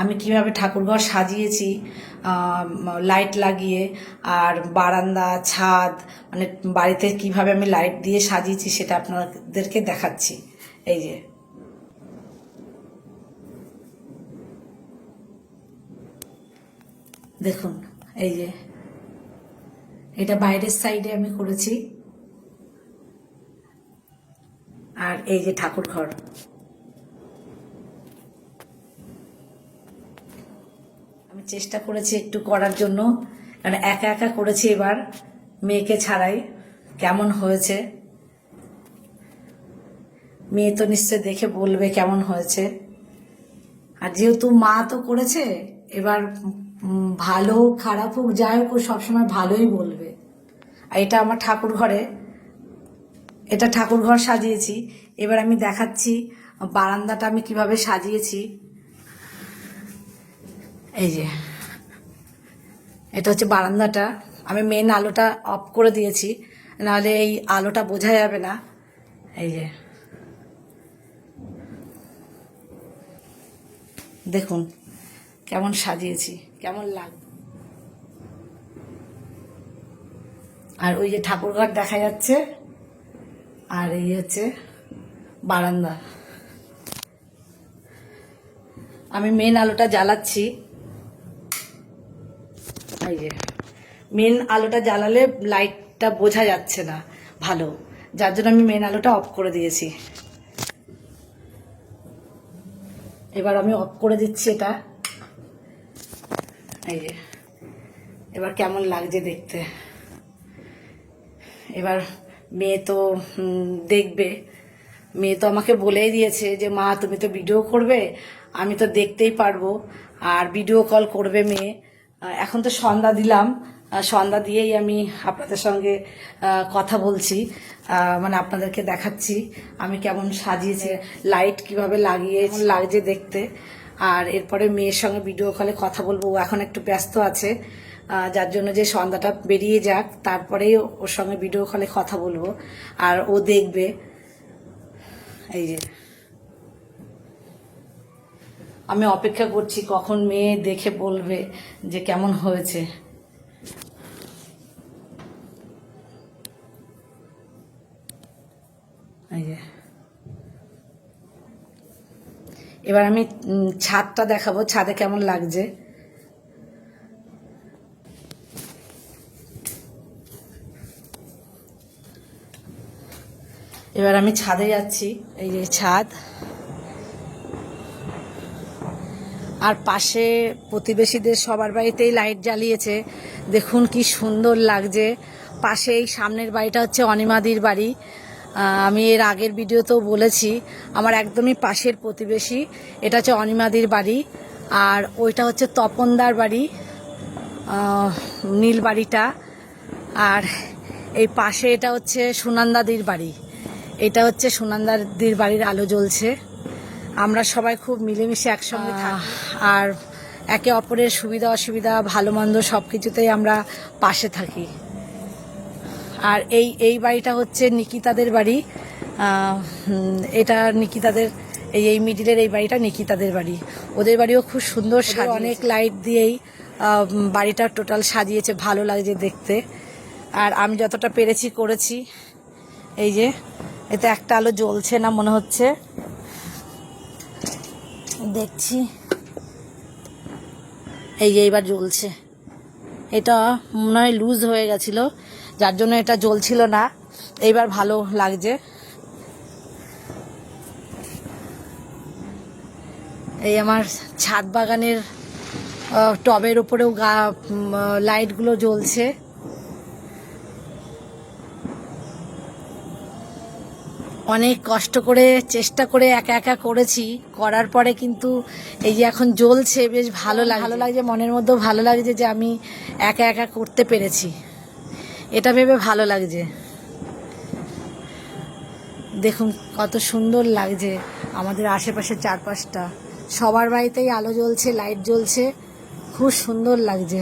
আমি কীভাবে ঠাকুরঘর সাজিয়েছি লাইট লাগিয়ে, আর বারান্দা, ছাদ মানে বাড়িতে কীভাবে আমি লাইট দিয়ে সাজিয়েছি সেটা আপনাদেরকে দেখাচ্ছি। এই যে। দেখুন, এই যে। এটা বাইরের সাইডে আমি করেছি। আর এই যে ঠাকুর ঘর চেষ্টা করেছি একটু করার জন্য। কারণ একা একা করেছি এবার, মেয়েকে ছাড়াই। কেমন হয়েছে? মেয়ে তো নিশ্চয় দেখে বলবে কেমন হয়েছে। আর যেহেতু মা তো করেছে, এবার ভালো হোক, খারাপ হোক, যাই হোক, ও সবসময় ভালোই বলবে। আর এটা আমার ঠাকুর ঘরে, এটা ঠাকুর ঘর সাজিয়েছি। এবার আমি দেখাচ্ছি বারান্দাটা আমি কীভাবে সাজিয়েছি। এই যে, এটা হচ্ছে বারান্দাটা। আমি মেন আলোটা অফ করে দিয়েছি, নাহলে এই আলোটা বোঝা যাবে না। এই যে, দেখুন, কেমন সাজিয়েছি, কেমন লাগ আর ওই যে ঠাকুরঘর দেখা যাচ্ছে, আর এই হচ্ছে বারান্দা। আমি মেন আলোটা জ্বালাচ্ছি। এই যে মেন আলোটা জ্বালালে লাইটটা বোঝা যাচ্ছে না ভালো। যার জন্য আমি মেন আলোটা অফ করে দিয়েছি। এবার আমি অফ করে দিচ্ছি এটা। এই যে, এবার কেমন লাগছে দেখতে। এবার মেয়ে তো দেখবে। মেয়ে তো আমাকে বলেই দিয়েছে যে, মা, তুমি তো ভিডিও করবে, আমি তো দেখতেই পারব। আর ভিডিও কল করবে মেয়ে। এখন তো সন্ধ্যা দিলাম। সন্ধ্যা দিয়েই আমি আপনাদের সঙ্গে কথা বলছি। মানে আপনাদেরকে দেখাচ্ছি আমি কেমন সাজিয়েছি, লাইট কীভাবে লাগিয়ে লাগছে দেখতে। আর এরপরে মেয়ের সঙ্গে ভিডিও কলে কথা বলব, ও এখন একটু ব্যস্ত আছে। যার জন্য যে সন্ধ্যাটা বেরিয়ে যাক, তারপরেই ওর সঙ্গে ভিডিও কলে কথা বলব। আর ও দেখবে। এই যে আমি অপেক্ষা করছি কখন মেয়ে দেখে বলবে যে কেমন হয়েছে। এবার আমি ছাদটা দেখাবো, ছাদে কেমন লাগছে। এবার আমি ছাদে যাচ্ছি, এই যে ছাদ। আর পাশে প্রতিবেশীদের সবার বাড়িতেই লাইট জ্বালিয়েছে। দেখুন কি সুন্দর লাগছে। পাশে এই সামনের বাড়িটা হচ্ছে অনিমাদির বাড়ি। আমি এর আগের ভিডিওতেও বলেছি, আমার একদমই পাশের প্রতিবেশী, এটা হচ্ছে অনিমাদির বাড়ি। আর ওইটা হচ্ছে তপনদার বাড়ি নীল বাড়িটা। আর এই পাশে এটা হচ্ছে সুনন্দাদির বাড়ি। এটা হচ্ছে সুনন্দাদির বাড়ির আলো জ্বলছে। আমরা সবাই খুব মিলেমিশে একসঙ্গে থাকি। আর একে অপরের সুবিধা অসুবিধা ভালো মন্দ সব কিছুতেই আমরা পাশে থাকি। আর এই এই বাড়িটা হচ্ছে নিকিতাদের বাড়ি। এটা নিকিতাদের এই এই মিডিলের এই বাড়িটা নিকিতাদের বাড়ি। ওদের বাড়িও খুব সুন্দর সাজিয়ে অনেক লাইট দিয়েই বাড়িটা টোটাল সাজিয়েছে ভালো লাগছে দেখতে। আর আমি যতটা পেরেছি করেছি। এই যে এতে একটা আলো জ্বলছে না মনে হচ্ছে। দেখছি। এই যে এইবার জ্বলছে। এটা মনে হয় লুজ হয়ে গেছিল, যার জন্য এটা জ্বলছিল না। এইবার ভালো লাগছে। এই আমার ছাদ বাগানের টবের উপরেও গা লাইটগুলো জ্বলছে। অনেক কষ্ট করে চেষ্টা করে একা একা করেছি। করার পরে কিন্তু এই যে এখন জ্বলছে বেশ ভালো লাগে ভালো লাগছে। মনের মধ্যেও ভালো লাগছে যে আমি একা একা করতে পেরেছি। এটা ভেবে ভালো লাগছে। দেখুন কত সুন্দর লাগছে আমাদের আশেপাশের চারপাশটা। সবার বাড়িতেই আলো জ্বলছে লাইট জ্বলছে। খুব সুন্দর লাগছে।